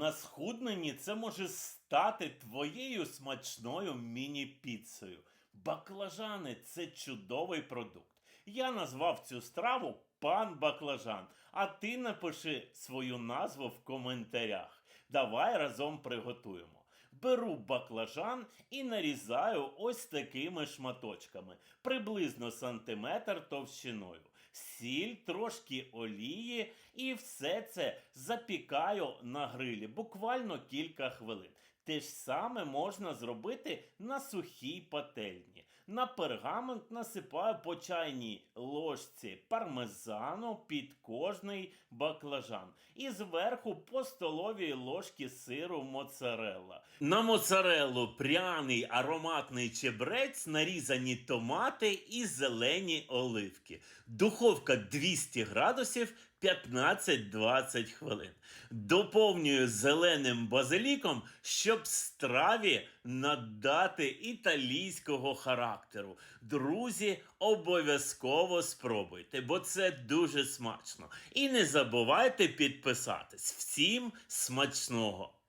на схудненні це може стати твоєю смачною міні-піцею. Баклажани це чудовий продукт. Я назвав цю страву пан баклажан, а ти напиши свою назву в коментарях. Давай разом приготуємо. Беру баклажан і нарізаю ось такими шматочками, приблизно сантиметр товщиною. Сіль, трошки олії, і все це запікаю на грилі буквально кілька хвилин. Те ж саме можна зробити на сухій пательні. На пергамент насипаю по чайній ложці пармезану під кожний баклажан. І зверху по столовій ложці сиру моцарелла. На моцареллу пряний ароматний чебрець, нарізані томати і зелені оливки. Духовка 200 градусів 15-20 хвилин. Доповнюю зеленим базиліком, щоб страві надати італійського характеру. Друзі, обов'язково спробуйте, бо це дуже смачно. І не забувайте підписатись. Всім смачного!